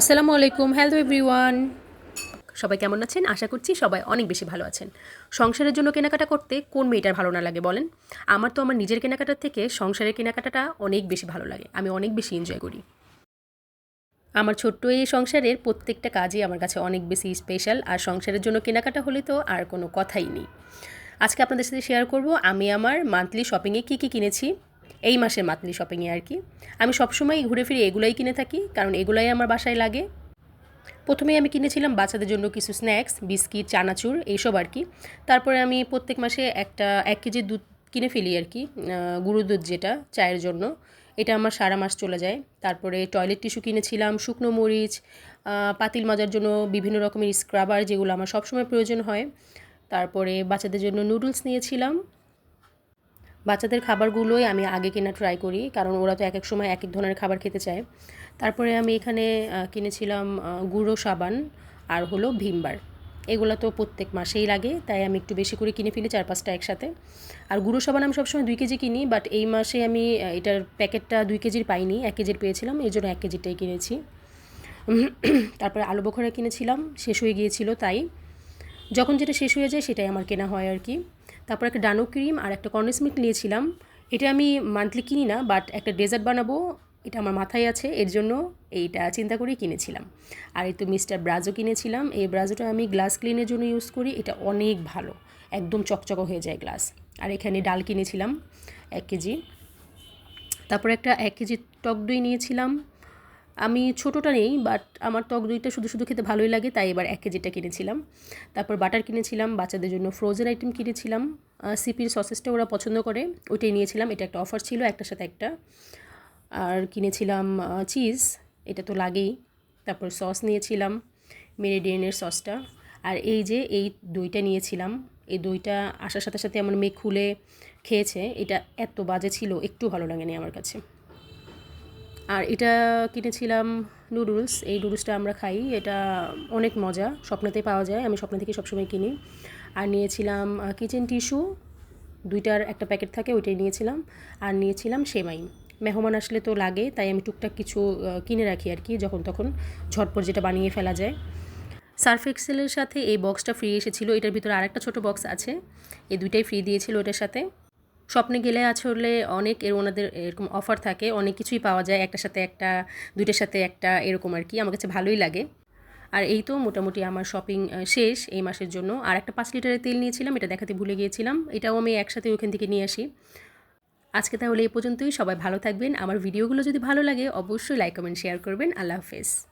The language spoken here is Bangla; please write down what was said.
আসসালামু আলাইকুম হ্যালো এভরিওয়ান সবাই কেমন আছেন? আশা করছি সবাই অনেক বেশি ভালো আছেন। সংসারের জন্য কেনাকাটা করতে কোন মেয়েটার ভালো না লাগে বলেন? আমার তো আমার নিজের কেনাকাটার থেকে সংসারের কেনাকাটাটা অনেক বেশি ভালো লাগে। আমি অনেক বেশি এনজয় করি। আমার ছোট্ট এই সংসারের প্রত্যেকটা কাজই আমার কাছে অনেক বেশি স্পেশাল আর সংসারের জন্য কেনাকাটা হলে তো আর কোনো কথাই নেই। আজকে আপনাদের সাথে শেয়ার করব, আমি আমার মান্থলি শপিংয়ে কী কী কিনেছি? এই মাসের মান্থলি শপিংয়ে আর কি। আমি সবসময় ঘুরে ফিরে এগুলাই কিনে থাকি, কারণ এগুলাই আমার বাসায় লাগে। প্রথমেই আমি কিনেছিলাম বাচ্চাদের জন্য কিছু স্ন্যাক্স, বিস্কিট, চানাচুর, এইসব আর কি। তারপরে আমি প্রত্যেক মাসে একটা এক কেজি দুধ কিনে ফেলি আর কি গুঁড়ো দুধ যেটা চায়ের জন্য। এটা আমার সারা মাস চলে যায়। তারপরে টয়লেট টিস্যু কিনেছিলাম, শুকনো মরিচ পাতিল মাজার জন্য বিভিন্ন রকমের স্ক্রাবার যেগুলো আমার সবসময় প্রয়োজন হয়। তারপরে বাচ্চাদের জন্য নুডলস নিয়েছিলাম। বাচ্চাদের খাবারগুলোই আমি আগে কেনা ট্রাই করি, কারণ ওরা তো এক এক সময় এক এক ধরনের খাবার খেতে চায়। তারপরে আমি এখানে কিনেছিলাম গুঁড়ো সাবান আর হলো ভিমবার এগুলো তো প্রত্যেক মাসেই লাগে, তাই আমি একটু বেশি করে কিনে ফেলি চার পাঁচটা একসাথে। আর গুঁড়ো সাবান আমি সবসময় দুই কেজি কিনি বাট এই মাসে আমি এটার প্যাকেটটা দুই কেজির পাইনি, এক কেজির পেয়েছিলাম এই জন্য এক কেজিটাই কিনেছি। তারপরে আলু বোখরা কিনেছিলাম, শেষ হয়ে গিয়েছিল তাই। যখন যেটা শেষ হয়ে যায় সেটাই আমার কেনা হয় আর কি। তারপর একটা ডানো ক্রিম আর একটা কর্নেস মিল্ক নিয়েছিলাম। এটা আমি মান্থলি কিনি না বাট একটা ডেজার্ট বানাবো, এটা আমার মাথায় আছে, এর জন্য এইটা চিন্তা করেই কিনেছিলাম। আর এই তো মিস্টার ব্রাজো কিনেছিলাম, এই ব্রাজোটা আমি গ্লাস ক্লিনের জন্য ইউজ করি, এটা অনেক ভালো, একদম চকচক হয়ে যায় গ্লাস আর এখানে ডাল কিনেছিলাম, এক কেজি। তারপর একটা এক কেজি টক দই নিয়েছিলাম আমি ছোটোটা নেই বাট আমার টক দইটা শুধু শুধু খেতে ভালোই লাগে, তাই এবার এক কেজিটা কিনেছিলাম। তারপর বাটার কিনেছিলাম, বাচ্চাদের জন্য ফ্রোজেন আইটেম কিনেছিলাম। সিপির সসেসটা ওরা পছন্দ করে, ওইটাই নিয়েছিলাম, এটা একটা অফার ছিল, একটার সাথে একটা। আর কিনেছিলাম চিজ এটা তো লাগেই। তারপর সস নিয়েছিলাম, মেরিডিয়ানের সসটা আর এই যে, এই দইটা নিয়েছিলাম, এই দইটা আসার সাথে সাথে আমার মেয়ে খুলে খেয়েছে, এটা এত বাজে ছিল, একটু ভালো লাগেনি আমার কাছে। আর এটা কিনেছিলাম নুডলস, এই নুডলসটা আমরা খাই। এটা অনেক মজা, স্বপ্নতে পাওয়া যায়, আমি স্বপ্ন থেকে সবসময় কিনি। আর নিয়েছিলাম কিচেন টিস্যু দুইটার একটা প্যাকেট থাকে, ওইটাই নিয়েছিলাম। আর নিয়েছিলাম সেমাই। মেহমান আসলে তো লাগে, তাই আমি টুকটাক কিছু কিনে রাখি আর কি, যখন তখন ঝটপট যেটা বানিয়ে ফেলা যায়। সার্ফ এক্সেলের সাথে এই বক্সটা ফ্রি এসেছিল। এটার ভিতরে আরেকটা ছোটো বক্স আছে। এই দুইটাই ফ্রি দিয়েছিল ওটার সাথে। স্বপ্নে গেলে আসলে অনেক এর ওনাদের এরকম অফার থাকে, অনেক কিছুই পাওয়া যায়, একটার সাথে একটা, দুইটার সাথে একটা, এরকম আর কি। আমার কাছে ভালোই লাগে। আর এই তো মোটামুটি আমার শপিং শেষ এই মাসের জন্য। আর একটা পাঁচ লিটারের তেল নিয়েছিলাম, এটা দেখাতে ভুলে গিয়েছিলাম। এটাও আমি একসাথে ওখান থেকে নিয়ে আসি। আজকে তাহলে এই পর্যন্তই। সবাই ভালো থাকবেন। আমার ভিডিওগুলো যদি ভালো লাগে, অবশ্যই লাইক কমেন্ট শেয়ার করবেন। আল্লাহ হাফেজ।